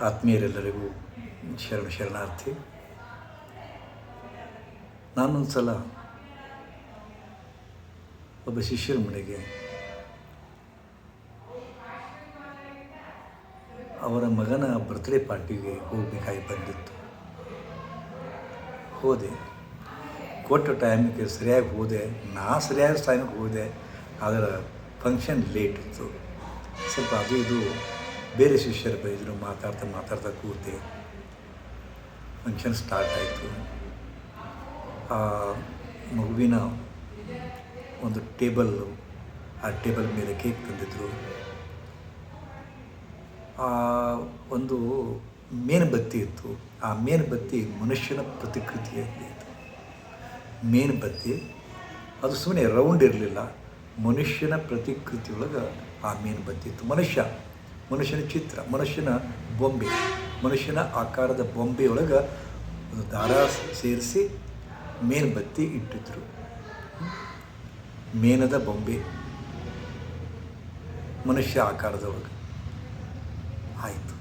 ಆತ್ಮೀಯರೆಲ್ಲರಿಗೂ ಶರಣ ಶರಣಾರ್ಥಿ. ನಾನೊಂದು ಸಲ ಒಬ್ಬ ಶಿಷ್ಯರ ಮನೆಗೆ ಅವರ ಮಗನ ಬರ್ತ್ಡೇ ಪಾರ್ಟಿಗೆ ಹೋಗಬೇಕಾಗಿ ಬಂದಿತ್ತು. ಹೋದೆ. ಕೊಟ್ಟ ಟೈಮಿಗೆ ಸರಿಯಾಗಿ ಹೋದೆ. ನಾ ಸರಿಯಾದ ಟೈಮಿಗೆ ಹೋದೆ. ಆದರೆ ಫಂಕ್ಷನ್ ಲೇಟ್ ಇತ್ತು. ಸ್ವಲ್ಪ ಅದು ಇದು ಬೇರೆ ಶಿಷ್ಯರು ಬೈದರು ಮಾತಾಡ್ತಾ ಮಾತಾಡ್ತಾ ಕೂತೆ. ಫಂಕ್ಷನ್ ಸ್ಟಾರ್ಟ್ ಆಯಿತು. ಆ ಮಗುವಿನ ಒಂದು ಟೇಬಲ್ಲು ಆ ಟೇಬಲ್ ಮೇಲೆ ಕೇಕ್ ತಂದಿದ್ದರು ಆ ಒಂದು ಮೇಣಬತ್ತಿ ಇತ್ತು. ಆ ಮೇಣಬತ್ತಿ ಮನುಷ್ಯನ ಪ್ರತಿಕೃತಿಯಲ್ಲಿ ಇತ್ತು ಮೇಣಬತ್ತಿ, ಅದು ಸುಮ್ಮನೆ ರೌಂಡ್ ಇರಲಿಲ್ಲ. ಮನುಷ್ಯನ ಪ್ರತಿಕೃತಿಯೊಳಗೆ ಆ ಮೇಣಬತ್ತಿ ಇತ್ತು. ಮನುಷ್ಯ. ಮನುಷ್ಯನ ಚಿತ್ರ, ಮನುಷ್ಯನ ಬೊಂಬೆ, ಮನುಷ್ಯನ ಆಕಾರದ ಬೊಂಬೆಯೊಳಗೆ ಒಂದು ದಾರ ಸೇರಿಸಿ ಮೇನ್ಬತ್ತಿ ಇಟ್ಟಿದ್ರು. ಮೇನದ ಬೊಂಬೆ, ಮನುಷ್ಯ ಆಕಾರದೊಳಗೆ. ಆಯಿತು.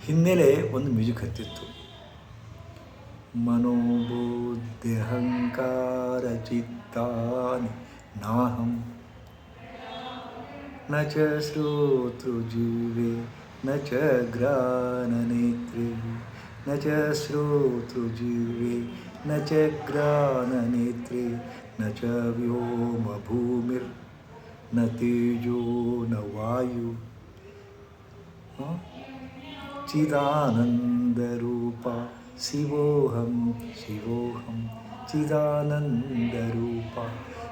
ಹಿನ್ನೆಲೆ ಒಂದು ಮ್ಯೂಸಿಕ್ ಹತ್ತಿತ್ತು. ಮನೋಬುದ್ಧಿ ಅಹಂಕಾರ ಚಿತ್ತಾನಿ, ನಾಹಂ ನ ಚ ಶ್ರೋತೃಜೀವೆ ನ ಚ ಗ್ರಾನನೇತ್ರೆ ನ ಚ ಶ್ರೋತೃಜೀವೆ ನ ಚ ಗ್ರಾನನೇತ್ರೆ ನ ಚ ವ್ಯೋಮ ಭೂಮಿರ್ನ ತೇಜೋ ನ ವಾಯು ಚಿದಾನಂದರೂಪ ಶಿವೋಹಂ ಶಿವೋಹಂ ಚಿದಾನಂದರೂಪ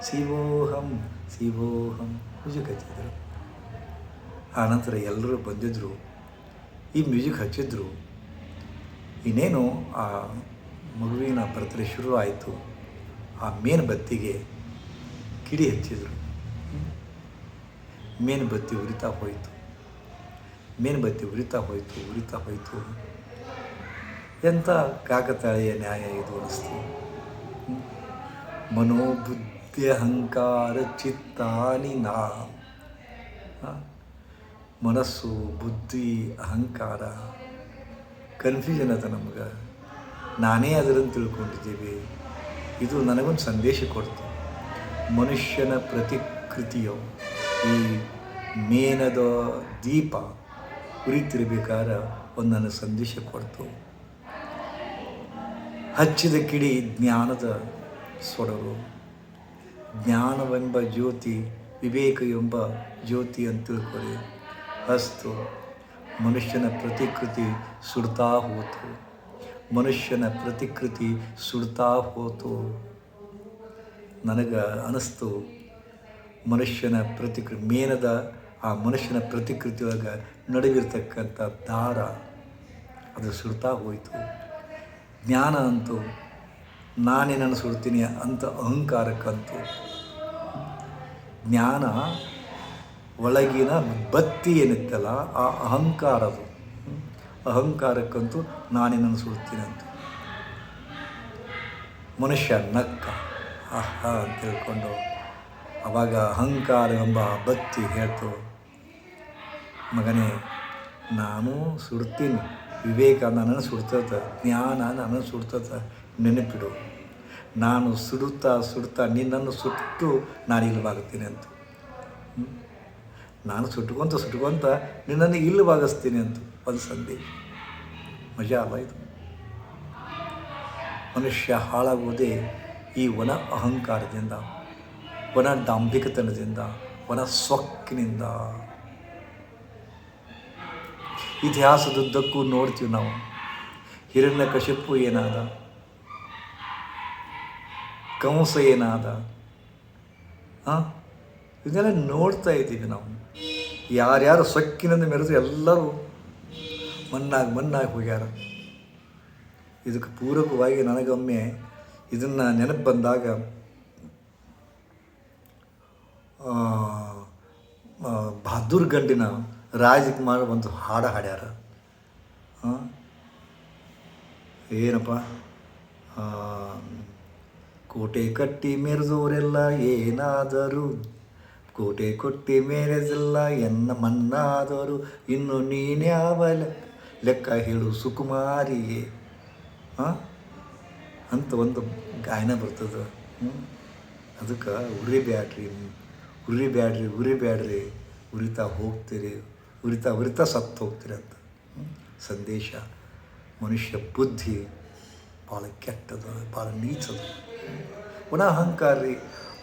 ಶಿವೋಹಂ ಶಿವೋಹಂ ಮ್ಯೂಸಿಕ್ ಹಚ್ಚಿದ್ರು ಆನಂತರ ಎಲ್ಲರೂ ಬಂದಿದ್ದರು ಈ ಮ್ಯೂಸಿಕ್ ಹಚ್ಚಿದ್ರು. ಇನ್ನೇನು ಆ ಮಗುವಿನ ಬರ್ತಡೇ ಶುರು ಆಯಿತು. ಆ ಮೇನ್ ಬತ್ತಿಗೆ ಕಿಡಿ ಹಚ್ಚಿದರು. ಮೇನ್ ಬತ್ತಿ ಉರಿತಾ ಹೋಯಿತು. ಮೇನ್ ಬತ್ತಿ ಉರಿತಾ ಹೋಯಿತು ಉರಿತಾ ಹೋಯಿತು. ಎಂಥ ಕಾಕತಾಳೀಯ ನ್ಯಾಯ ಇದು ಅನಿಸ್ತು ಮನೋಬುದ್ಧಿ ಅಹಂಕಾರ ಚಿತ್ತಾನಿ ನಾ ಮನಸ್ಸು, ಬುದ್ಧಿ, ಅಹಂಕಾರ ಕನ್ಫ್ಯೂಷನ್ ಅದ ನಮ್ಗೆ ನಾನೇ ಅದರನ್ನು ತಿಳ್ಕೊಂಡಿದ್ದೀವಿ. ಇದು ನನಗೊಂದು ಸಂದೇಶ ಕೊಡ್ತು. ಮನುಷ್ಯನ ಪ್ರತಿಕೃತಿಯು ಈ ಮೇನದ ದೀಪ ಉರಿತಿರ್ಬೇಕಾದ್ರೆ ಒಂದು ನನ್ನ ಸಂದೇಶ ಕೊಡ್ತು. ಹಚ್ಚಿದ ಕಿಡಿ ಜ್ಞಾನದ ಸೊಡರು ಜ್ಞಾನವೆಂಬ ಜ್ಯೋತಿ ವಿವೇಕ ಎಂಬ ಜ್ಯೋತಿ ಅಂತ ತಿಳ್ಕೊಳ್ಳಿ. ಹಸ್ತು ಮನುಷ್ಯನ ಪ್ರತಿಕೃತಿ ಸುಡ್ತಾ ಹೋತು. ಮನುಷ್ಯನ ಪ್ರತಿಕೃತಿ ಸುಡ್ತಾ ಹೋತು. ನನಗೆ ಅನಿಸ್ತು. ಮನುಷ್ಯನ ಪ್ರತಿಕೃ, ಮೇನದ ಆ ಮನುಷ್ಯನ ಪ್ರತಿಕೃತಿಯೊಳಗೆ ನಡುವಿರ್ತಕ್ಕಂಥ ದಾರ, ಅದು ಸುಡ್ತಾ ಹೋಯಿತು. ಜ್ಞಾನ ಅಂತೂ, ನಾನೇನನ್ನು ನಾನು ಸುಡ್ತೀನಿ ಅಂತ ಅಹಂಕಾರಕ್ಕಂತೂ. ಜ್ಞಾನ ಒಳಗಿನ ಬತ್ತಿ ಏನಿತ್ತಲ್ಲ, ಆ ಅಹಂಕಾರದು ಅಹಂಕಾರಕ್ಕಂತೂ ನಾನೇ ನಾನು ಸುಡ್ತೀನಿ ಅಂತ. ಮನುಷ್ಯ ನಕ್ಕ, ಆಹಾ ಅಂತ ತಿಳ್ಕೊಂಡು ಅವಾಗ ಅಹಂಕಾರ ಎಂಬ ಬತ್ತಿ ಹೇಳ್ತು, ಮಗನೇ, ನಾನು ಸುಡ್ತೀನಿ. ವಿವೇಕ ನನ್ನನ್ನು ಸುಡ್ತದ, ಜ್ಞಾನ ನನ್ನನ್ನು ಸುಡ್ತದ, ನೆನಪಿಡು. ನಾನು ಸುಡುತ್ತಾ ಸುಡ್ತಾ ನಿನ್ನನ್ನು ಸುಟ್ಟು ನಾನು ಇಲ್ಲವಾಗುತ್ತೀನಿ ಅಂತ. ನಾನು ಸುಟ್ಕೊಂತ ಸುಟ್ಕೊಂತ ನಿನ್ನನ್ನು ಇಲ್ಲವಾಗಿಸ್ತೀನಿ ಅಂತ ಒಂದು ಸಂದೇಶ ಮಜಾ ಅಲ್ಲ ಇದು? ಮನುಷ್ಯ ಹಾಳಾಗುವುದೇ ಈ ವನ ಅಹಂಕಾರದಿಂದ, ವನ ದಾಂಭಿಕತನದಿಂದ ವನ ಸೊಕ್ಕಿನಿಂದ ಇತಿಹಾಸದುದ್ದಕ್ಕೂ ನೋಡ್ತೀವಿ ನಾವು. ಹಿರಣ್ಯ ಕಶಿಪ್ಪು ಏನಾದ? ಕಂಸ ಏನಾದ? ಹಾಂ? ಇದನ್ನೆಲ್ಲ ನೋಡ್ತಾ ಇದ್ದೀವಿ ನಾವು. ಯಾರ್ಯಾರು ಸೊಕ್ಕಿನಿಂದ ಮೆರೆದು ಎಲ್ಲರೂ ಮಣ್ಣಾಗಿ ಮಣ್ಣಾಗಿ ಹೋಗ್ಯಾರ. ಇದಕ್ಕೆ ಪೂರಕವಾಗಿ ನನಗೊಮ್ಮೆ ಇದನ್ನು ನೆನಪು ಬಂದಾಗ ಬಹದ್ದೂರ್ ಗಂಡಿನ ರಾಜಕುಮಾರ್ ಒಂದು ಹಾಡು ಹಾಡ್ಯಾರ. ಏನಪ್ಪ? ಕೋಟೆ ಕಟ್ಟಿ ಮೆರೆದವರೆಲ್ಲ ಏನಾದರೂ ಕೋಟೆ ಕೊಟ್ಟಿ ಮೇರೆದಿಲ್ಲ ಎನ್ನ ಮನ್ನಾದವರು ಇನ್ನು ನೀನ್ಯಾವ ಲೆಕ್ಕ ಲೆಕ್ಕ ಹೇಳು ಸುಕುಮಾರಿಗೆ ಅಂತ ಒಂದು ಗಾಯನ ಬರ್ತದೆ. ಅದಕ್ಕೆ ಉರಿ ಬ್ಯಾಡ್ರಿ ಉರಿ ಬ್ಯಾಡ್ರಿ ಉರಿ ಬ್ಯಾಡ್ರಿ. ಉರಿತಾ ಹೋಗ್ತೀರಿ. ಉರಿತಾ ಉರಿತಾ ಸತ್ತು ಹೋಗ್ತೀರಿ ಅಂತ? ಸಂದೇಶ. ಮನುಷ್ಯ ಬುದ್ಧಿ. ಭಾಳ ಕೆಟ್ಟದ ಭಾಳ ನೀಚದ. ಪುನಃ ಅಹಂಕಾರ. ರೀ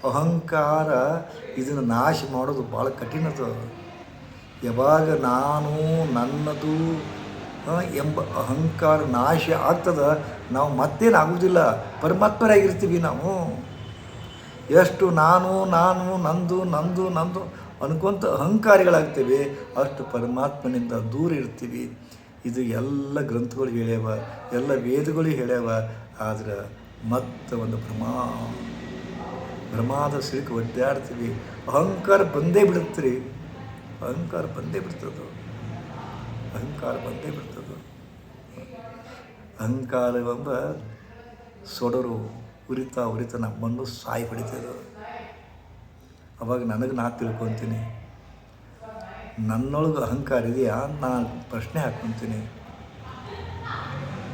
ಅಹಂಕಾರ ಇದನ್ನು ನಾಶ ಮಾಡೋದು ಭಾಳ ಅದು. ಯಾವಾಗ ನಾನು ನನ್ನದು ಎಂಬ ಅಹಂಕಾರ ನಾಶ ಆಗ್ತದೆ, ನಾವು ಮತ್ತೇನು ಆಗುವುದಿಲ್ಲ ಪರಮಾತ್ಮರಾಗಿರ್ತೀವಿ ನಾವು. ಎಷ್ಟು ನಾನು ನಾನು, ನಂದು ನಂದು ನಂದು ಅನ್ಕೊಂತ ಅಹಂಕಾರಿಗಳಾಗ್ತೇವೆ, ಅಷ್ಟು ಪರಮಾತ್ಮನಿಂದ ದೂರ ಇರ್ತೀವಿ. ಇದು ಎಲ್ಲ ಗ್ರಂಥಗಳು ಹೇಳ್ಯಾವ, ಎಲ್ಲ ವೇದಗಳು ಹೇಳ್ಯಾವ, ಆದ್ರೆ ಮತ್ತೆ ಒಂದು ಭ್ರಮಾ ಭ್ರಮಾದ ಸಿಲುಕಿ ಒದ್ದಾಡ್ತೀವಿ. ಅಹಂಕಾರ ಬಂದೇ ಬಿಡುತ್ತೀರಿ. ಅಹಂಕಾರ ಬಂದೇ ಬಿಡ್ತದೆ ಅಹಂಕಾರ ಬಂದೇ ಬಿಡ್ತದೆ ಅಹಂಕಾರವೆಂಬ ಸೊಡರು, ಉರಿತಾ ನಮ್ಮ ಮಣ್ಣು ಸಾಯಿ ಹೊಡಿತದೆ. ಅವಾಗ ನನಗೆ ನಾ ತಿಳ್ಕೊತೀನಿ. ನನ್ನೊಳಗೆ ಅಹಂಕಾರ ಇದೆಯಾ? ನಾನು ಪ್ರಶ್ನೆ ಹಾಕ್ಕೊತೀನಿ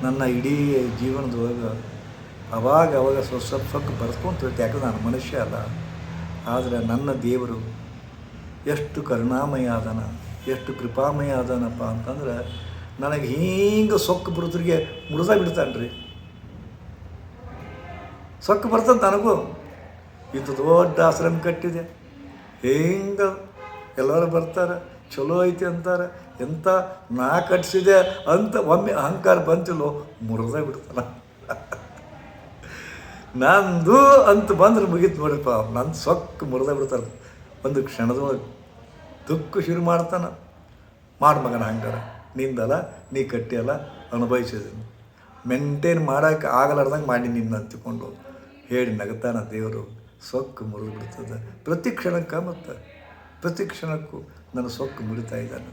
ನನ್ನ ಇಡೀ ಜೀವನದೊಳಗೆ ಅವಾಗ ಅವಾಗ ಸ್ವಲ್ಪ ಸ್ವಲ್ಪ ಸ್ವಲ್ಪ ಬರ್ಸ್ಕೊಂತಿರುತ್ತೆ ಯಾಕಂದ್ರೆ ನಾನು ಮನುಷ್ಯ ಅಲ್ಲ. ಆದರೆ ನನ್ನ ದೇವರು ಎಷ್ಟು ಕರುಣಾಮಯ ಆದನ, ಎಷ್ಟು ಕೃಪಾಮಯ ಆದನಪ್ಪ ಅಂತಂದ್ರೆ ನನಗೆ ಹಿಂಗೆ ಸೊಕ್ಕು ಬರೋದ್ರಿಗೆ ಮುಡ್ದ ಬಿಡ್ತಾನೆ ರೀ ಸೊಕ್ಕು ಬರ್ತಂತ ನನಗೂ. ಇದು ದೊಡ್ಡ ಆಶ್ರಮ ಕಟ್ಟಿದೆ. ಹಿಂಗೆ ಎಲ್ಲರೂ ಬರ್ತಾರೆ. ಚಲೋ ಐತಿ ಅಂತಾರೆ. ಎಂಥ ನಾ ಕಟ್ಸಿದೆ ಅಂತ ಒಮ್ಮೆ ಅಹಂಕಾರ ಬಂತಿಲ್ಲೋ ಮುರಿದ ಬಿಡ್ತಾನ. ನಂದು ಅಂತ ಬಂದ್ರೆ ಮುಗೀತು ನೋಡಿಪ್ಪ ನನ್ನ ಸೊಕ್ಕ ಮುರಿದ ಬಿಡ್ತಾರೆ. ಒಂದು ಕ್ಷಣದೊಳಗೆ ದುಃಖ ಶುರು ಮಾಡ್ತಾನೆ. ಮಾಡು ಮಗನ ಹಂಗಾರ ನಿಂದಲ್ಲ, ನೀ ಕಟ್ಟಿಯಲ್ಲ ಅನುಭವಿಸಿದ್ದೀನಿ ಮೇಂಟೈನ್ ಮಾಡೋಕೆ ಆಗಲಾರ್ದಂಗೆ ಮಾಡಿ ನಿನ್ನ ಅಂತಿಕೊಂಡು ಹೇಳಿ ನಗತಾನ ದೇವರು. ಸೊಕ್ಕು ಮುರಿದು ಬಿಡ್ತದೆ. ಪ್ರತಿ ಕ್ಷಣಕ್ಕೆ ಮತ್ತು. ಪ್ರತಿ ಕ್ಷಣಕ್ಕೂ ನನ್ನ ಸೊಕ್ಕು ಮುರಿತಾ ಇದ್ದಾನೆ.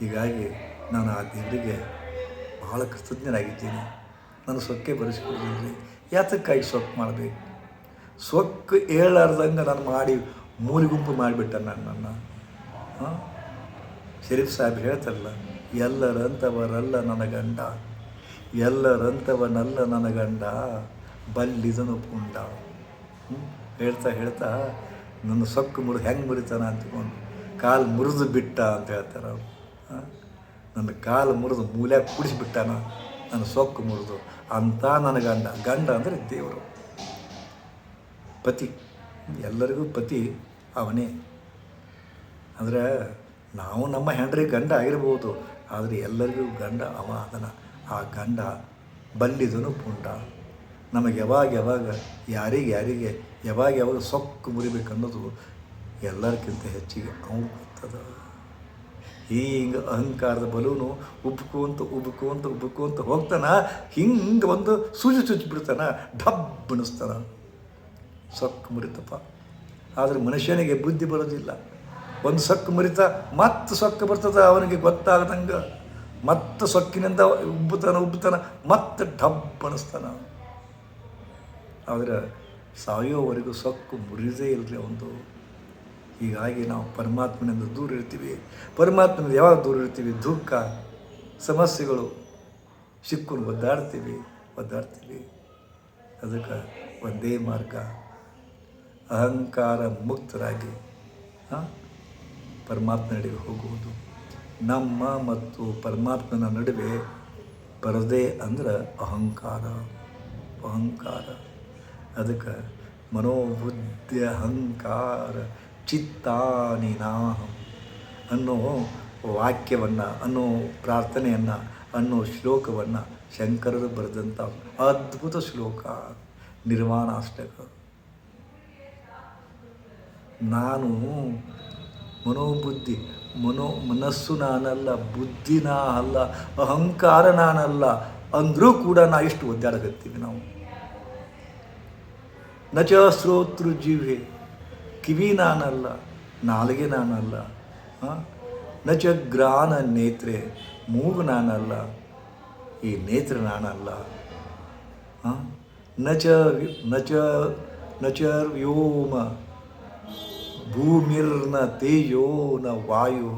ಹೀಗಾಗಿ ನಾನು ಆ ದೇವರಿಗೆ ಬಹಳ ಕೃತಜ್ಞನಾಗಿದ್ದೀನಿ. ನನ್ನ ಸೊಕ್ಕೆ ಬರೆಸಿಕೊಡಿದ್ರಿ ಯಾತಕ್ಕಾಗಿ ಸೊಕ್ಕು ಮಾಡಬೇಕು? ಸೊಕ್ಕು ಹೇಳಾರ್ದಂಗೆ ನಾನು ಮಾಡಿ ಮೂರು ಗುಂಪು ಮಾಡಿಬಿಟ್ಟ ನನ್ನನ್ನು ಹಾಂ? ಶರೀಫ್ ಸಾಹೇಬ್ ಹೇಳ್ತಾರಲ್ಲ, ಎಲ್ಲರಂಥವರಲ್ಲ ನನ್ನ ಗಂಡ, ಎಲ್ಲರಂಥವನಲ್ಲ ನನ್ನ ಗಂಡ, ಬಲ್ಲಿದನು ಪುಂಡ ಹೇಳ್ತಾ ಹೇಳ್ತಾ ನನ್ನ ಸೊಕ್ಕು ಮುರಿದು ಹೆಂಗೆ ಮುರಿತಾನ ಅಂತಕೊಂಡು ಕಾಲು ಮುರಿದು ಬಿಟ್ಟ ಅಂತ ಹೇಳ್ತಾರೆ? ನನ್ನ ಕಾಲು ಮುರಿದು ಮೂಲ್ಯಾಗ ಕುಡಿಸಿಬಿಟ್ಟಾನ. ನನ್ನ ಸೊಕ್ಕು ಮುರಿದು ಅಂತ ನನ್ನ ಗಂಡ. ಗಂಡ ಅಂದರೆ ದೇವರು. ಪತಿ. ಎಲ್ಲರಿಗೂ ಪತಿ ಅವನೇ. ಅಂದರೆ ನಾವು ನಮ್ಮ ಹೆಂಡ್ರಿ ಗಂಡ ಆಗಿರ್ಬೋದು, ಆದರೆ ಎಲ್ಲರಿಗೂ ಗಂಡ ಅವ ಅದನ್ನು ಆ ಗಂಡ ಬಲ್ಲಿದನು ಪುಂಡ. ನಮಗೆ ಯಾವಾಗ ಯಾವಾಗ, ಯಾರಿಗೆ ಯಾರಿಗೆ, ಯಾವಾಗ ಯಾವಾಗ ಸೊಕ್ಕು ಮುರಿಬೇಕು ಅನ್ನೋದು ಎಲ್ಲರಿಗಿಂತ ಹೆಚ್ಚಿಗೆ ಅವನು ಗೊತ್ತದ ಹಿಂಗೆ ಅಹಂಕಾರದ ಬಲೂನು ಉಬ್ಕೋಂತ ಉಬ್ಕೋಂತ ಉಬ್ಕೋಂತ ಹೋಗ್ತಾನ, ಹಿಂಗೆ ಒಂದು ಸೂಜಿ ಚುಚ್ಚಿ ಬಿಡ್ತಾನ, ಡಬ್ ಅನಿಸ್ತಾನ ಸೊಕ್ಕು ಮುರಿತಪ್ಪ. ಆದರೆ ಮನುಷ್ಯನಿಗೆ ಬುದ್ಧಿ ಬರೋದಿಲ್ಲ. ಒಂದು ಸೊಕ್ಕು ಮುರಿತ, ಮತ್ತೆ ಸೊಕ್ಕು ಬರ್ತದೆ ಅವನಿಗೆ ಗೊತ್ತಾಗದಂಗೆ. ಮತ್ತೆ ಸೊಕ್ಕಿನಿಂದ ಉಬ್ಬುತ್ತಾನ ಉಬ್ಬುತ್ತಾನ ಮತ್ತೆ ಡಬ್ ಬಣಿಸ್ತಾನ ಆದರೆ ಸಾಯೋವರೆಗೂ ಸೊಕ್ಕು ಮುರಿದೇ ಇಲ್ಲರಿ ಒಂದು ಹೀಗಾಗಿ ನಾವು ಪರಮಾತ್ಮನಿಂದ ದೂರ ಇರ್ತೀವಿ. ಪರಮಾತ್ಮನಿಂದ ಯಾವಾಗ ದೂರ ಇರ್ತೀವಿ? ದುಃಖ, ಸಮಸ್ಯೆಗಳು ಸಿಕ್ಕನ್ನು ಒದ್ದಾಡ್ತೀವಿ ಒದ್ದಾಡ್ತೀವಿ. ಅದಕ್ಕೆ ಒಂದೇ ಮಾರ್ಗ. ಅಹಂಕಾರ ಮುಕ್ತರಾಗಿ, ಹಾಂ ಪರಮಾತ್ಮನಡೆಗೆ ಹೋಗುವುದು. ನಮ್ಮ ಮತ್ತು ಪರಮಾತ್ಮನ ನಡುವೆ ಬರದೇ ಅಂದ್ರೆ ಅಹಂಕಾರ ಅಹಂಕಾರ. ಅದಕ್ಕೆ ಮನೋಬುದ್ಧಿ, ಅಹಂಕಾರ ಚಿತ್ತಾನಿ ನಾಹಂ ಅನ್ನೋ ವಾಕ್ಯವನ್ನು, ಅನ್ನೋ ಪ್ರಾರ್ಥನೆಯನ್ನು, ಅನ್ನೋ ಶ್ಲೋಕವನ್ನು ಶಂಕರರು ಬರೆದಂಥ ಅದ್ಭುತ ಶ್ಲೋಕ, ನಿರ್ವಾಣಾಷ್ಟಕ. ನಾನು ಮನೋಬುದ್ಧಿ, ಮನೋ ಮನಸ್ಸು ನಾನಲ್ಲ, ಬುದ್ಧಿ ನಾ ಅಲ್ಲ ಅಹಂಕಾರ ನಾನಲ್ಲ, ಅಂದರೂ ಕೂಡ ನಾ ಇಷ್ಟು ಒದ್ದಾಡಕತ್ತೀವಿ ನಾವು. ನಚ ಶ್ರೋತೃ ಜೀವೆ ಕಿವಿ ನಾನಲ್ಲ, ನಾಲಿಗೆ ನಾನಲ್ಲ ನಚ ಗ್ರಾನ ನೇತ್ರೆ, ಮೂಗು ನಾನಲ್ಲ, ಈ ನೇತ್ರ ನಾನಲ್ಲ ನಚ ನಚ ನಚ ವ್ಯೋಮ ಭೂಮಿರ್ನ ತೇಜೋ ನ ವಾಯು,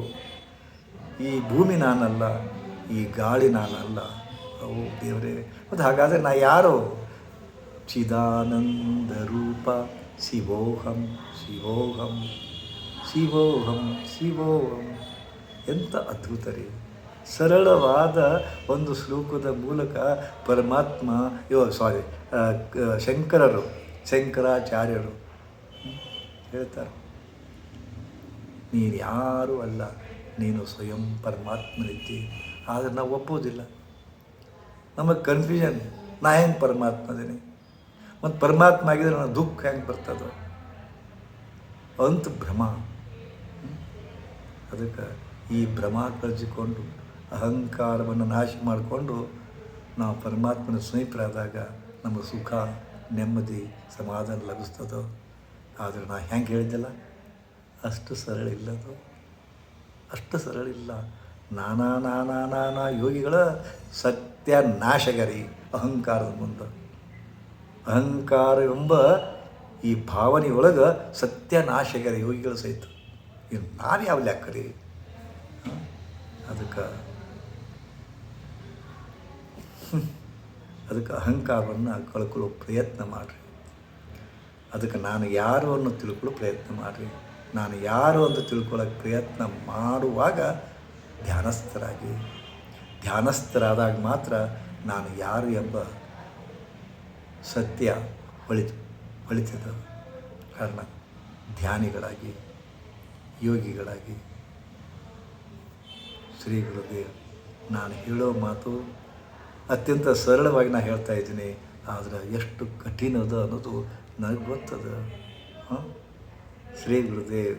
ಈ ಭೂಮಿ ನಾನಲ್ಲ, ಈ ಗಾಳಿ ನಾನಲ್ಲ. ಅವು ದೇವರೇ, ಮತ್ತು ಹಾಗಾದರೆ ನಾ ಯಾರು? ಚಿದಾನಂದ ರೂಪ. ಶಿವೋಹಂ ಶಿವೋಹಂ ಶಿವೋಹಂ ಶಿವೋಹಂ. ಎಂಥ ಅದ್ಭುತ ರೀ ಸರಳವಾದ ಒಂದು ಶ್ಲೋಕದ ಮೂಲಕ ಪರಮಾತ್ಮ, ಯೋ ಸಾರಿ ಶಂಕರರು, ಶಂಕರಾಚಾರ್ಯರು ಹೇಳ್ತಾರೆ. ನೀನು ಯಾರೂ ಅಲ್ಲ, ನೀನು ಸ್ವಯಂ ಪರಮಾತ್ಮನಿದ್ದಿ. ಆದರೆ ನಾವು ಒಪ್ಪೋದಿಲ್ಲ ನಮಗೆ ಕನ್ಫ್ಯೂಷನ್ ನಾ ಹೆಂಗೆ ಪರಮಾತ್ಮ ಅದೇನೆ ಮತ್ತು ಪರಮಾತ್ಮ ಆಗಿದ್ರೆ ನನ್ನ ದುಃಖ ಹೆಂಗೆ ಬರ್ತದೋ? ಅಂತ ಭ್ರಮ. ಅದಕ್ಕೆ ಈ ಭ್ರಮ ಕಳಿಸಿಕೊಂಡು, ಅಹಂಕಾರವನ್ನು ನಾಶ ಮಾಡಿಕೊಂಡು ನಾವು ಪರಮಾತ್ಮನ ಸ್ನೇಹಿತರಾದಾಗ ನಮ್ಮ ಸುಖ, ನೆಮ್ಮದಿ, ಸಮಾಧಾನ ಲಭಿಸ್ತದೋ? ಆದರೆ ನಾ ಹೆಂಗೆ ಹೇಳಿದ್ದೆಲ್ಲ? ಅಷ್ಟು ಸರಳ ಇಲ್ಲದು? ಅಷ್ಟು ಸರಳ ಇಲ್ಲ. ನಾನಾ ನಾನಾ ನಾನಾ ಯೋಗಿಗಳ ಸತ್ಯ ನಾಶಗರಿ ಅಹಂಕಾರದ ಮುಂದೆ. ಅಹಂಕಾರ ಎಂಬ ಈ ಭಾವನೆಯೊಳಗೆ ಸತ್ಯನಾಶಕರ ಯೋಗಿಗಳು ಸಹಿತ ಇನ್ನು ನಾನು ಯಾವ ಲೆಕ್ಕರಿ? ಅದಕ್ಕೆ ಅದಕ್ಕೆ ಅಹಂಕಾರವನ್ನು ಕಳ್ಕೊಳ್ಳೋ ಪ್ರಯತ್ನ ಮಾಡಿರಿ. ಅದಕ್ಕೆ ನಾನು ಯಾರು ಅನ್ನೋ ತಿಳ್ಕೊಳ್ಳೋ ಪ್ರಯತ್ನ ಮಾಡಿರಿ. ನಾನು ಯಾರು ಅಂತ ತಿಳ್ಕೊಳ್ಳೋಕೆ ಪ್ರಯತ್ನ ಮಾಡುವಾಗ ಧ್ಯಾನಸ್ಥರಾಗಿ. ಧ್ಯಾನಸ್ಥರಾದಾಗ ಮಾತ್ರ ನಾನು ಯಾರು ಎಂಬ ಸತ್ಯ ಹೊಳಿತು ಹೊಳಿತದ ಕಾರಣ ಧ್ಯಾನಿಗಳಾಗಿ, ಯೋಗಿಗಳಾಗಿ, ಶ್ರೀ ಗುರುದೇವ್, ನಾನು ಹೇಳೋ ಮಾತು ಅತ್ಯಂತ ಸರಳವಾಗಿ ನಾನು ಹೇಳ್ತಾ ಇದ್ದೀನಿ, ಆದರೆ ಎಷ್ಟು ಕಠಿಣದ ಅನ್ನೋದು ನನಗೆ ಗೊತ್ತದ. ಹಾಂ ಶ್ರೀ ಗುರುದೇವ್